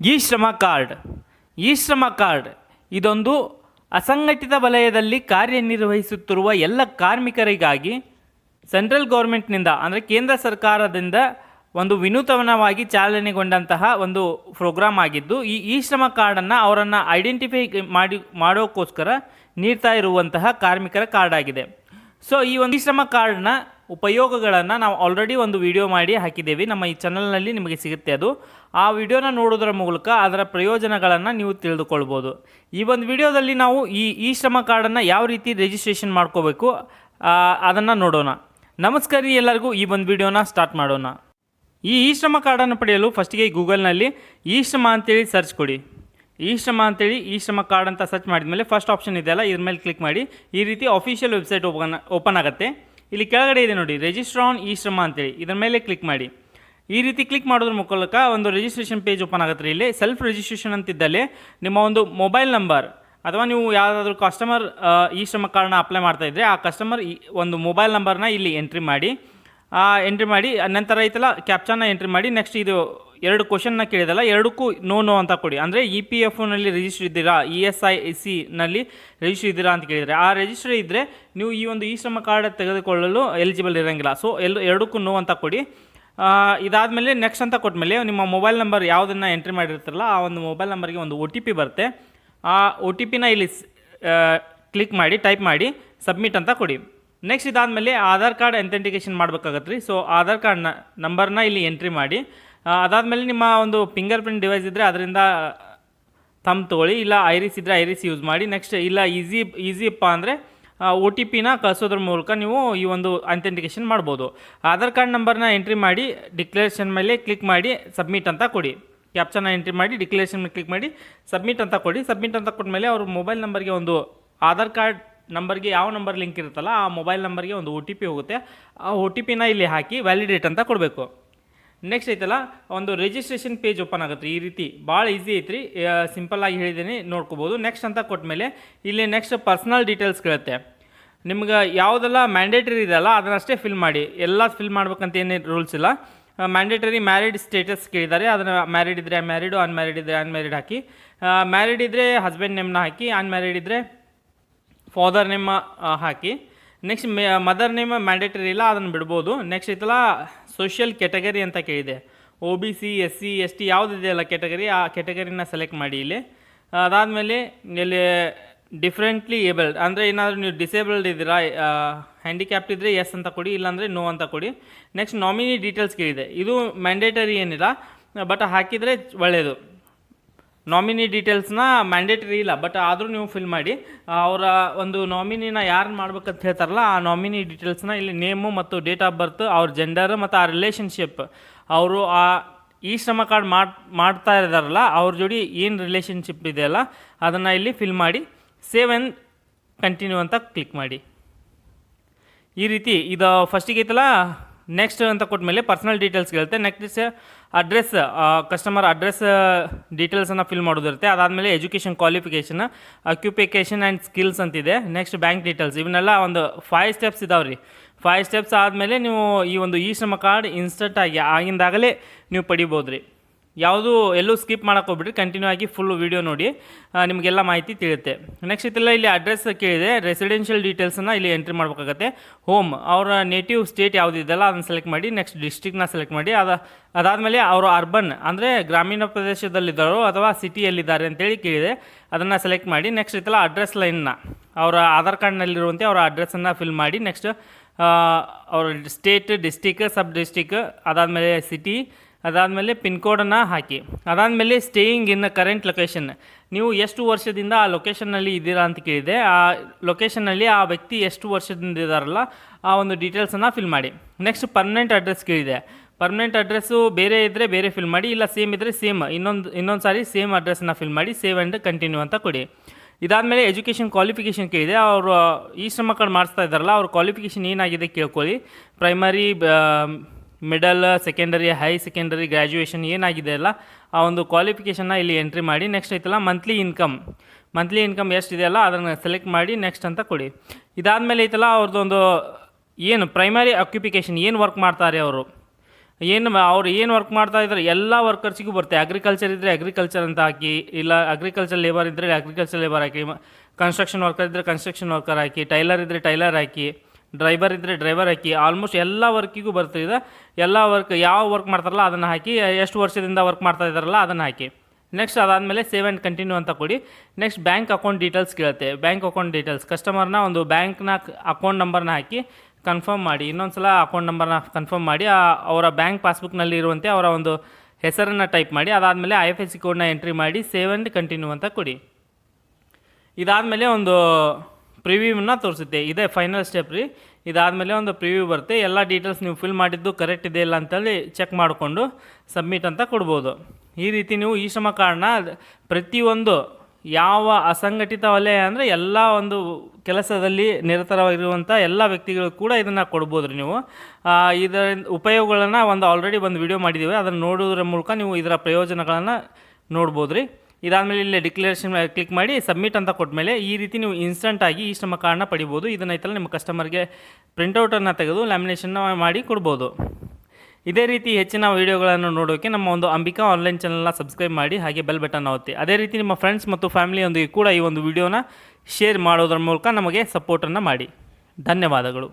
E ಶ್ರಮ card, ಈ ಶ್ರಮ ಕಾರ್ಡ್ ಇದೊಂದು ಅಸಂಘಟಿತ ವಲಯದಲ್ಲಿ ಕಾರ್ಯನಿರ್ವಹಿಸುತ್ತಿರುವ ಎಲ್ಲ ಕಾರ್ಮಿಕರಿಗಾಗಿ ಸೆಂಟ್ರಲ್ ಗೌರ್ಮೆಂಟ್ನಿಂದ, ಅಂದರೆ ಕೇಂದ್ರ ಸರ್ಕಾರದಿಂದ ಒಂದು ವಿನೂತನವಾಗಿ ಚಾಲನೆಗೊಂಡಂತಹ ಒಂದು ಪ್ರೋಗ್ರಾಮ್ ಆಗಿದ್ದು, ಈ ಈ ಶ್ರಮ ಕಾರ್ಡನ್ನು ಅವರನ್ನು ಐಡೆಂಟಿಫೈ ಮಾಡಿ ಮಾಡೋಕ್ಕೋಸ್ಕರ ನೀಡ್ತಾ ಇರುವಂತಹ ಕಾರ್ಮಿಕರ ಕಾರ್ಡ್ ಆಗಿದೆ. ಸೊ ಈ ಒಂದು ಈ ಶ್ರಮ ಕಾರ್ಡ್ನ ಉಪಯೋಗಗಳನ್ನು ನಾವು ಆಲ್ರೆಡಿ ಒಂದು ವಿಡಿಯೋ ಮಾಡಿ ಹಾಕಿದ್ದೇವೆ. ನಮ್ಮ ಈ ಚಾನಲ್ನಲ್ಲಿ ನಿಮಗೆ ಸಿಗುತ್ತೆ ಅದು. ಆ ವಿಡಿಯೋನ ನೋಡೋದ್ರ ಮೂಲಕ ಅದರ ಪ್ರಯೋಜನಗಳನ್ನು ನೀವು ತಿಳಿದುಕೊಳ್ಬೋದು. ಈ ಒಂದು ವಿಡಿಯೋದಲ್ಲಿ ನಾವು ಈ ಈ ಶ್ರಮ ಕಾರ್ಡನ್ನು ಯಾವ ರೀತಿ ರಿಜಿಸ್ಟ್ರೇಷನ್ ಮಾಡ್ಕೋಬೇಕು ಅದನ್ನು ನೋಡೋಣ. ನಮಸ್ಕಾರ ಎಲ್ಲರಿಗೂ, ಈ ಒಂದು ವಿಡಿಯೋನ ಸ್ಟಾರ್ಟ್ ಮಾಡೋಣ. ಈ ಇ ಶ್ರಮ ಕಾರ್ಡನ್ನು ಪಡೆಯಲು ಫಸ್ಟಿಗೆ ಗೂಗಲ್ನಲ್ಲಿ ಇ ಶ್ರಮ ಅಂತೇಳಿ ಸರ್ಚ್ ಕೊಡಿ. ಇ ಶ್ರಮ ಅಂತೇಳಿ ಈ ಶ್ರಮ ಕಾರ್ಡ್ ಅಂತ ಸರ್ಚ್ ಮಾಡಿದ ಮೇಲೆ ಫಸ್ಟ್ ಆಪ್ಷನ್ ಇದೆಯಲ್ಲ ಇದ್ರ ಮೇಲೆ ಕ್ಲಿಕ್ ಮಾಡಿ. ಈ ರೀತಿ ಅಫಿಷಿಯಲ್ ವೆಬ್ಸೈಟ್ ಓಪನ್ ಓಪನ್ ಆಗುತ್ತೆ. ಇಲ್ಲಿ ಕೆಳಗಡೆ ಇದೆ ನೋಡಿ ರಿಜಿಸ್ಟರ್ ಆನ್ ಈ ಶ್ರಮ ಅಂತೇಳಿ. ಇದರ ಮೇಲೆ ಕ್ಲಿಕ್ ಮಾಡಿ. ಈ ರೀತಿ ಕ್ಲಿಕ್ ಮಾಡೋದ್ರ ಮೂಲಕ ಒಂದು ರಿಜಿಸ್ಟ್ರೇಷನ್ ಪೇಜ್ ಓಪನ್ ಆಗುತ್ತೆ ರೀ ಇಲ್ಲಿ. ಸೆಲ್ಫ್ ರಿಜಿಸ್ಟ್ರೇಷನ್ ಅಂತಿದ್ದಲ್ಲಿ ನಿಮ್ಮ ಒಂದು ಮೊಬೈಲ್ ನಂಬರ್ ಅಥವಾ ನೀವು ಯಾವುದಾದ್ರೂ ಕಸ್ಟಮರ್ ಈ ಶ್ರಮ ಕಾರ್ಡ್ನ ಅಪ್ಲೈ ಮಾಡ್ತಾ ಇದ್ದರೆ ಆ ಕಸ್ಟಮರ್ ಒಂದು ಮೊಬೈಲ್ ನಂಬರ್ನ ಇಲ್ಲಿ ಎಂಟ್ರಿ ಮಾಡಿ. ಎಂಟ್ರಿ ಮಾಡಿ, ನಂತರ ಐತಲ್ಲ ಕ್ಯಾಪ್ಚನ್ನ ಎಂಟ್ರಿ ಮಾಡಿ ನೆಕ್ಸ್ಟ್ ಇದು ಎರಡು ಕ್ವಶನ್ನ ಕೇಳಿದಲ್ಲ, ಎರಡಕ್ಕೂ ನೋ ನೋ ಅಂತ ಕೊಡಿ. ಅಂದರೆ ಇ ಪಿ ಎಫ್ನಲ್ಲಿ ರಿಜಿಸ್ಟರ್ ಇದ್ದೀರಾ? ಇ ಎಸ್ ಐ ಸಿ ನಲ್ಲಿ ರಿಜಿಸ್ಟರ್ ಇದ್ದೀರಾ ಅಂತ ಕೇಳಿದರೆ. ಆ ರಿಜಿಸ್ಟರ್ ಇದ್ದರೆ ನೀವು ಈ ಒಂದು ಈ ಶ್ರಮ ಕಾರ್ಡ್ ತೆಗೆದುಕೊಳ್ಳಲು ಎಲಿಜಿಬಲ್ ಇರೋಂಗಿಲ್ಲ. ಸೊ ಎಲ್ಲ, ಎರಡಕ್ಕೂ ನೋ ಅಂತ ಕೊಡಿ. ಇದಾದಮೇಲೆ ನೆಕ್ಸ್ಟ್ ಅಂತ ಕೊಟ್ಟಮೇಲೆ ನಿಮ್ಮ ಮೊಬೈಲ್ ನಂಬರ್ ಯಾವುದನ್ನು ಎಂಟ್ರಿ ಮಾಡಿರ್ತಾರಲ್ಲ, ಆ ಒಂದು ಮೊಬೈಲ್ ನಂಬರ್ಗೆ ಒಂದು ಒ ಟಿ ಪಿ ಬರುತ್ತೆ. ಆ ಒ ಟಿ ಪಿನ ಇಲ್ಲಿ ಕ್ಲಿಕ್ ಮಾಡಿ ಟೈಪ್ ಮಾಡಿ ಸಬ್ಮಿಟ್ ಅಂತ ಕೊಡಿ. ನೆಕ್ಸ್ಟ್ ಇದಾದಮೇಲೆ ಆಧಾರ್ ಕಾರ್ಡ್ ಅಥೆಂಟಿಕೇಷನ್ ಮಾಡಬೇಕಾಗತ್ತೆ ರೀ ಸೊ ಆಧಾರ್ ಕಾರ್ಡ್ನ ನಂಬರ್ನ ಇಲ್ಲಿ ಎಂಟ್ರಿ ಮಾಡಿ. ಅದಾದಮೇಲೆ ನಿಮ್ಮ ಒಂದು ಫಿಂಗರ್ ಪ್ರಿಂಟ್ ಡಿವೈಸ್ ಇದ್ದರೆ ಅದರಿಂದ ತಮ್ಮ ತೊಗೊಳ್ಳಿ, ಇಲ್ಲ ಐರಿಸ್ ಇದ್ದರೆ ಐರಿಸ್ ಯೂಸ್ ಮಾಡಿ ನೆಕ್ಸ್ಟ್ ಇಲ್ಲ ಈಸಿ ಈಸಿಯಪ್ಪ ಅಂದರೆ ಒ ಟಿ ಪಿನ ಕಳಿಸೋದ್ರ ಮೂಲಕ ನೀವು ಈ ಒಂದು ಅಥೆಂಟಿಕೇಷನ್ ಮಾಡ್ಬೋದು. ಆಧಾರ್ ಕಾರ್ಡ್ ನಂಬರ್ನ ಎಂಟ್ರಿ ಮಾಡಿ ಡಿಕ್ಲರೇಷನ್ ಮೇಲೆ ಕ್ಲಿಕ್ ಮಾಡಿ ಸಬ್ಮಿಟ್ ಅಂತ ಕೊಡಿ. ಕ್ಯಾಪ್ಚನ್ನ ಎಂಟ್ರಿ ಮಾಡಿ ಡಿಕ್ಲರೇಷನ್ ಮೇಲೆ ಕ್ಲಿಕ್ ಮಾಡಿ ಸಬ್ಮಿಟ್ ಅಂತ ಕೊಡಿ. ಸಬ್ಮಿಟ್ ಅಂತ ಕೊಟ್ಟ ಮೇಲೆ ಅವ್ರ ಮೊಬೈಲ್ ನಂಬರ್ಗೆ ಒಂದು ಆಧಾರ್ ಕಾರ್ಡ್ ನಂಬರ್ಗೆ ಯಾವ ನಂಬರ್ ಲಿಂಕ್ ಇರುತ್ತಲ್ಲ, ಆ ಮೊಬೈಲ್ ನಂಬರ್ಗೆ ಒಂದು ಒ ಟಿ ಪಿ ಹೋಗುತ್ತೆ. ಆ ಒ ಟಿ ಪಿನ ಇಲ್ಲಿ ಹಾಕಿ ವ್ಯಾಲಿಡೇಟ್ ಅಂತ ಕೊಡಬೇಕು. ನೆಕ್ಸ್ಟ್ ಐತಲ್ಲ, ಒಂದು ರಿಜಿಸ್ಟ್ರೇಷನ್ ಪೇಜ್ ಓಪನ್ ಆಗುತ್ತೆ. ಈ ರೀತಿ ಭಾಳ ಈಸಿ ಐತ್ರಿ. ಸಿಂಪಲ್ ಆಗಿ ಹೇಳಿದ್ದೀನಿ ನೋಡ್ಕೋಬೋದು. ನೆಕ್ಸ್ಟ್ ಅಂತ ಕೊಟ್ಮೇಲೆ ಇಲ್ಲಿ ನೆಕ್ಸ್ಟ್ ಪರ್ಸ್ನಲ್ ಡೀಟೇಲ್ಸ್ ಕೇಳುತ್ತೆ. ನಿಮ್ಗೆ ಯಾವುದೆಲ್ಲ ಮ್ಯಾಂಡೇಟರಿ ಇದೆಯಲ್ಲ ಅದನ್ನಷ್ಟೇ ಫಿಲ್ ಮಾಡಿ. ಎಲ್ಲ ಫಿಲ್ ಮಾಡ್ಬೇಕಂತ ಏನೇ ರೂಲ್ಸ್ ಇಲ್ಲ. ಮ್ಯಾಂಡೇಟರಿ ಮ್ಯಾರಿಡ್ ಸ್ಟೇಟಸ್ ಕೇಳಿದ್ದಾರೆ. ಅದನ್ನು ಮ್ಯಾರಿಡ್ ಇದ್ದರೆ ಮ್ಯಾರಿಡು ಅನ್ಮ್ಯಾರಿಡ್ ಇದ್ದರೆ ಅನ್ಮ್ಯಾರಿಡ್ ಹಾಕಿ. ಮ್ಯಾರಿಡ್ ಇದ್ದರೆ ಹಸ್ಬೆಂಡ್ ನೇಮ್ನ ಹಾಕಿ ಅನ್ಮ್ಯಾರಿಡ್ ಇದ್ದರೆ ಫಾದರ್ ನೇಮ್ ಹಾಕಿ. ನೆಕ್ಸ್ಟ್ ಮದರ್ ನೇಮ್ ಮ್ಯಾಂಡೇಟರಿ ಇಲ್ಲ, ಅದನ್ನು ಬಿಡ್ಬೋದು. ನೆಕ್ಸ್ಟ್ ಐತಲ್ಲ ಸೋಷಿಯಲ್ ಕೆಟಗರಿ ಅಂತ ಕೇಳಿದೆ. O B C S C S T ಯಾವುದಿದೆಯಲ್ಲ category ಆ ಕೆಟಗರಿನ ಸೆಲೆಕ್ಟ್ ಮಾಡಿ ಇಲ್ಲಿ. ಅದಾದಮೇಲೆ ಇಲ್ಲಿ ಡಿಫ್ರೆಂಟ್ಲಿ ಏಬಲ್ಡ್ ಅಂದರೆ ಏನಾದರೂ ನೀವು ಡಿಸೇಬಲ್ಡ್ ಇದ್ದೀರಾ ಹ್ಯಾಂಡಿಕ್ಯಾಪ್ಟ್ ಇದ್ದರೆ ಎಸ್ ಅಂತ ಕೊಡಿ, ಇಲ್ಲಾಂದರೆ ನೋ ಅಂತ ಕೊಡಿ. ನೆಕ್ಸ್ಟ್ ನಾಮಿನಿ ಡೀಟೇಲ್ಸ್ ಕೇಳಿದೆ. ಇದು ಮ್ಯಾಂಡೇಟರಿ ಏನಿಲ್ಲ, ಬಟ್ ಹಾಕಿದರೆ ಒಳ್ಳೆಯದು ನಾಮಿನಿ ಡೀಟೇಲ್ಸ್ನ ಮ್ಯಾಂಡೇಟರಿ ಇಲ್ಲ ಬಟ್ ಆದರೂ ನೀವು ಫಿಲ್ ಮಾಡಿ. ಅವರ ಒಂದು ನಾಮಿನಿನ ಯಾರು ಮಾಡ್ಬೇಕಂತ ಹೇಳ್ತಾರಲ್ಲ, ಆ ನಾಮಿನಿ ಡೀಟೇಲ್ಸ್ನ ಇಲ್ಲಿ ನೇಮು ಮತ್ತು ಡೇಟ್ ಆಫ್ ಬರ್ತ್ ಅವ್ರ ಜೆಂಡರ್ ಮತ್ತು ಆ ರಿಲೇಷನ್ಶಿಪ್ ಅವರು ಆ, ಈ ಶ್ರಮ ಕಾರ್ಡ್ ಮಾಡ್, ಮಾಡ್ತಾ ಇದ್ದಾರಲ್ಲ ಅವ್ರ ಜೋಡಿ ಏನು ರಿಲೇಷನ್ಶಿಪ್ ಇದೆಯಲ್ಲ ಅದನ್ನು ಇಲ್ಲಿ ಫಿಲ್ ಮಾಡಿ ಸೇವ್ ಆ್ಯಂಡ್ ಕಂಟಿನ್ಯೂ ಅಂತ ಕ್ಲಿಕ್ ಮಾಡಿ. ಈ ರೀತಿ, ಇದು ಫಸ್ಟಿಗೆ ಐತಲ್ಲ? ನೆಕ್ಸ್ಟ್ ಅಂತ ಕೊಟ್ಟಮೇಲೆ ಪರ್ಸನಲ್ ಡೀಟೇಲ್ಸ್ ಕೇಳುತ್ತೆ. ನೆಕ್ಸ್ಟ್ ಅಡ್ರೆಸ್ ಕಸ್ಟಮರ್ ಅಡ್ರೆಸ್ ಡೀಟೇಲ್ಸನ್ನು ಫಿಲ್ ಮಾಡೋದಿರುತ್ತೆ. ಅದಾದಮೇಲೆ education qualification occupation and skills ಅಂತಿದೆ. ನೆಕ್ಸ್ಟ್ ಬ್ಯಾಂಕ್ ಡೀಟೇಲ್ಸ್ ಇವನ್ನೆಲ್ಲ ಒಂದು ಫೈವ್ ಸ್ಟೆಪ್ಸ್ ಇದಾವೆ ರೀ ಫೈವ್ ಸ್ಟೆಪ್ಸ್ ಆದಮೇಲೆ ನೀವು ಈ ಒಂದು ಇ ಶ್ರಮ ಕಾರ್ಡ್ ಇನ್ಸ್ಟಂಟ್ ಆಗಿ ಆಗಿಂದಾಗಲೇ ನೀವು ಪಡಿಬೋದು ರೀ ಯಾವುದು ಎಲ್ಲೂ ಸ್ಕಿಪ್ ಮಾಡೋಕೆ ಹೋಗ್ಬಿಟ್ರಿ ಕಂಟಿನ್ಯೂ ಆಗಿ ಫುಲ್ ವೀಡಿಯೋ ನೋಡಿ. ನಿಮಗೆಲ್ಲ ಮಾಹಿತಿ ತಿಳಿಯುತ್ತೆ. ನೆಕ್ಸ್ಟ್ ಇದೆಲ್ಲ ಇಲ್ಲಿ ಅಡ್ರೆಸ್ ಕೇಳಿದೆ. ರೆಸಿಡೆನ್ಷಿಯಲ್ ಡೀಟೇಲ್ಸನ್ನು ಇಲ್ಲಿ ಎಂಟ್ರಿ ಮಾಡಬೇಕಾಗತ್ತೆ. ಹೋಮ್ ಅವರ ನೇಟಿವ್ ಸ್ಟೇಟ್ ಯಾವುದಿದೆಯಲ್ಲ ಅದನ್ನು ಸೆಲೆಕ್ಟ್ ಮಾಡಿ ನೆಕ್ಸ್ಟ್ ಡಿಸ್ಟಿಕ್ನ ಸೆಲೆಕ್ಟ್ ಮಾಡಿ, ಅದು, ಅದಾದಮೇಲೆ ಅವರು ಅರ್ಬನ್ ಅಂದರೆ ಗ್ರಾಮೀಣ ಪ್ರದೇಶದಲ್ಲಿದ್ದಾರೋ ಅಥವಾ ಸಿಟಿಯಲ್ಲಿದ್ದಾರೆ ಅಂತೇಳಿ ಕೇಳಿದೆ. ಅದನ್ನು ಸೆಲೆಕ್ಟ್ ಮಾಡಿ ನೆಕ್ಸ್ಟ್ ಇತ್ತಲ್ಲ ಅಡ್ರೆಸ್ ಲೈನ್ನ ಅವರ ಆಧಾರ್ ಕಾರ್ಡ್ನಲ್ಲಿರುವಂತೆ ಅವರ ಅಡ್ರೆಸ್ಸನ್ನು ಫಿಲ್ ಮಾಡಿ ನೆಕ್ಸ್ಟ್ ಅವರ ಸ್ಟೇಟ್ ಡಿಸ್ಟಿಕ್ ಸಬ್ ಡಿಸ್ಟಿಕ್ ಅದಾದಮೇಲೆ ಸಿಟಿ ಅದಾದಮೇಲೆ ಪಿನ್ ಕೋಡನ್ನು ಹಾಕಿ. ಅದಾದಮೇಲೆ ಸ್ಟೇಯಿಂಗ್ ಇನ್ ಕರೆಂಟ್ ಲೊಕೇಶನ್ ನೀವು ಎಷ್ಟು ವರ್ಷದಿಂದ ಆ ಲೊಕೇಶನ್ನಲ್ಲಿ ಇದ್ದೀರಾ ಅಂತ ಕೇಳಿದೆ. ಆ ಲೊಕೇಶನ್ನಲ್ಲಿ ಆ ವ್ಯಕ್ತಿ ಎಷ್ಟು ವರ್ಷದಿಂದ ಇದ್ದಾರಲ್ಲ, ಆ ಒಂದು ಡೀಟೇಲ್ಸನ್ನು ಫಿಲ್ ಮಾಡಿ. ನೆಕ್ಸ್ಟ್ ಪರ್ಮನೆಂಟ್ ಅಡ್ರೆಸ್ ಕೇಳಿದೆ. ಪರ್ಮನೆಂಟ್ ಅಡ್ರೆಸ್ಸು ಬೇರೆ ಇದ್ದರೆ ಬೇರೆ ಫಿಲ್ ಮಾಡಿ, ಇಲ್ಲ ಸೇಮ್ ಇದ್ದರೆ ಸೇಮ್ ಇನ್ನೊಂದು ಇನ್ನೊಂದು ಸಾರಿ ಸೇಮ್ ಅಡ್ರೆಸ್ಸನ್ನು ಫಿಲ್ ಮಾಡಿ ಸೇವ್ ಆ್ಯಂಡ್ ಕಂಟಿನ್ಯೂ ಅಂತ ಕೊಡಿ. ಇದಾದಮೇಲೆ ಎಜುಕೇಷನ್ ಕ್ವಾಲಿಫಿಕೇಷನ್ ಕೇಳಿದೆ. ಅವರು, ಈ ಶ್ರಮ ಕಾರ್ಡ್ ಮಾಡಿಸ್ತಾ ಇದ್ದಾರಲ್ಲ, ಅವ್ರ ಕ್ವಾಲಿಫಿಕೇಷನ್ ಏನಾಗಿದೆ ಕೇಳ್ಕೊಳ್ಳಿ. Primary middle secondary high secondary graduation ಏನಾಗಿದೆ ಅಲ್ಲ, ಆ ಒಂದು ಕ್ವಾಲಿಫಿಕೇಷನ್ನ ಇಲ್ಲಿ ಎಂಟ್ರಿ ಮಾಡಿ ನೆಕ್ಸ್ಟ್ ಐತಲ್ಲ ಮಂತ್ಲಿ ಇನ್ಕಮ್ ಮಂತ್ಲಿ ಇನ್ಕಮ್ ಎಷ್ಟಿದೆಯಲ್ಲ ಅದನ್ನು ಸೆಲೆಕ್ಟ್ ಮಾಡಿ ನೆಕ್ಸ್ಟ್ ಅಂತ ಕೊಡಿ. ಇದಾದಮೇಲೆ ಐತಲ್ಲ ಅವ್ರದ್ದೊಂದು ಏನು ಪ್ರೈಮರಿ ಆಕ್ಯುಪಿಕೇಷನ್ ಏನು ವರ್ಕ್ ಮಾಡ್ತಾರೆ ಅವರು? ಏನು, ಅವ್ರು ಏನು ವರ್ಕ್ ಮಾಡ್ತಾ ಇದ್ದಾರೆ ಎಲ್ಲ ವರ್ಕರ್ಸಿಗೂ ಬರುತ್ತೆ. ಅಗ್ರಿಕಲ್ಚರ್ ಇದ್ದರೆ ಅಗ್ರಿಕಲ್ಚರ್ ಅಂತ ಹಾಕಿ, ಇಲ್ಲ ಅಗ್ರಿಕಲ್ಚರ್ ಲೇಬರ್ ಇದ್ದರೆ ಅಗ್ರಿಕಲ್ಚರ್ ಲೇಬರ್ ಹಾಕಿ ಕನ್ಸ್ಟ್ರಕ್ಷನ್ ವರ್ಕರ್ ಇದ್ದರೆ ಕನ್ಸ್ಟ್ರಕ್ಷನ್ ವರ್ಕರ್ ಹಾಕಿ ಟೈಲರ್ ಇದ್ದರೆ ಟೈಲರ್ ಹಾಕಿ ಡ್ರೈವರ್ ಇದ್ದರೆ ಡ್ರೈವರ್ ಹಾಕಿ ಆಲ್ಮೋಸ್ಟ್ ಎಲ್ಲ ವರ್ಕಿಗೂ ಬರ್ತಿದೆ ಎಲ್ಲ ವರ್ಕ್ ಯಾವ ವರ್ಕ್ ಮಾಡ್ತಾರಲ್ಲ ಅದನ್ನು ಹಾಕಿ, ಎಷ್ಟು ವರ್ಷದಿಂದ ವರ್ಕ್ ಮಾಡ್ತಾ ಇದ್ದಾರಲ್ಲ ಅದನ್ನು ಹಾಕಿ. ನೆಕ್ಸ್ಟ್ ಅದಾದಮೇಲೆ ಸೇವ್ ಆ್ಯಂಡ್ ಕಂಟಿನ್ಯೂ ಅಂತ ಕೊಡಿ. ನೆಕ್ಸ್ಟ್ ಬ್ಯಾಂಕ್ ಅಕೌಂಟ್ ಡೀಟೇಲ್ಸ್ ಕೇಳುತ್ತೆ. ಬ್ಯಾಂಕ್ ಅಕೌಂಟ್ ಡೀಟೇಲ್ಸ್ ಕಸ್ಟಮರ್ನ ಒಂದು ಬ್ಯಾಂಕ್ನ ಅಕೌಂಟ್ ನಂಬರ್ನ ಹಾಕಿ ಕನ್ಫರ್ಮ್ ಮಾಡಿ. ಇನ್ನೊಂದು ಸಲ ಅಕೌಂಟ್ ನಂಬರ್ನ ಕನ್ಫರ್ಮ್ ಮಾಡಿ ಅವರ ಬ್ಯಾಂಕ್ ಪಾಸ್ಬುಕ್ನಲ್ಲಿ ಇರುವಂತೆ ಅವರ ಒಂದು ಹೆಸರನ್ನು ಟೈಪ್ ಮಾಡಿ, ಅದಾದಮೇಲೆ ಐ ಎಫ್ ಎಸ್ ಸಿ ಕೋಡ್ನ ಎಂಟ್ರಿ ಮಾಡಿ ಸೇವ್ ಆ್ಯಂಡ್ ಕಂಟಿನ್ಯೂ ಅಂತ ಕೊಡಿ. ಇದಾದಮೇಲೆ ಒಂದು ಪ್ರಿವ್ಯೂನ ತೋರಿಸುತ್ತೆ. ಇದೇ ಫೈನಲ್ ಸ್ಟೆಪ್ ರೀ. ಇದಾದಮೇಲೆ ಒಂದು ಪ್ರಿವ್ಯೂ ಬರುತ್ತೆ. ಎಲ್ಲ ಡೀಟೇಲ್ಸ್ ನೀವು ಫಿಲ್ ಮಾಡಿದ್ದು ಕರೆಕ್ಟ್ ಇದೆ ಇಲ್ಲ ಅಂತೇಳಿ ಚೆಕ್ ಮಾಡಿಕೊಂಡು ಸಬ್ಮಿಟ್ ಅಂತ ಕೊಡ್ಬೋದು. ಈ ರೀತಿ ನೀವು ಈ ಶ್ರಮ ಕಾರ್ಡ್ನ ಪ್ರತಿಯೊಂದು ಯಾವ ಅಸಂಘಟಿತ ವಲಯ ಅಂದರೆ ಎಲ್ಲ ಒಂದು ಕೆಲಸದಲ್ಲಿ ನಿರತರವಾಗಿರುವಂಥ ಎಲ್ಲ ವ್ಯಕ್ತಿಗಳು ಕೂಡ ಇದನ್ನು ಕೊಡ್ಬೋದು ರೀ ನೀವು. ಇದರ ಉಪಯೋಗಗಳನ್ನು ಒಂದು ಆಲ್ರೆಡಿ ಒಂದು ವಿಡಿಯೋ ಮಾಡಿದ್ದೀವಿ ಅದನ್ನು ನೋಡೋದ್ರ ಮೂಲಕ ನೀವು ಇದರ ಪ್ರಯೋಜನಗಳನ್ನು ನೋಡ್ಬೋದು ರೀ. ಇದಾದಮೇಲೆ ಇಲ್ಲಿ ಡಿಕ್ಲರೇಷನ್ ಕ್ಲಿಕ್ ಮಾಡಿ ಸಬ್ಮಿಟ್ ಅಂತ ಕೊಟ್ಮೇಲೆ ಈ ರೀತಿ ನೀವು ಇನ್ಸ್ಟಂಟಾಗಿ ಈ ಶ್ರಮ ಕಾರ್ಡ್ನ ಪಡಿಬೋದು. ಇದನ್ನ ಐತಲ್ಲ ನಿಮ್ಮ ಕಸ್ಟಮರ್ಗೆ ಪ್ರಿಂಟೌಟನ್ನು ತೆಗೆದು ಲ್ಯಾಮಿನೇಷನ್ನ ಮಾಡಿ ಕೊಡ್ಬೋದು. ಇದೇ ರೀತಿ ಹೆಚ್ಚಿನ ವೀಡಿಯೋಗಳನ್ನು ನೋಡೋಕ್ಕೆ ನಮ್ಮ ಒಂದು ಅಂಬಿಕಾ ಆನ್ಲೈನ್ ಚಾನಲ್ನ ಸಬ್ಸ್ಕ್ರೈಬ್ ಮಾಡಿ, ಹಾಗೆ ಬೆಲ್ ಬಟನ್ ಒತ್ತಿ. ಅದೇ ರೀತಿ ನಿಮ್ಮ ಫ್ರೆಂಡ್ಸ್ ಮತ್ತು ಫ್ಯಾಮಿಲಿಯೊಂದಿಗೆ ಕೂಡ ಈ ಒಂದು ವಿಡಿಯೋನ ಶೇರ್ ಮಾಡೋದ್ರ ಮೂಲಕ ನಮಗೆ ಸಪೋರ್ಟನ್ನು ಮಾಡಿ. ಧನ್ಯವಾದಗಳು.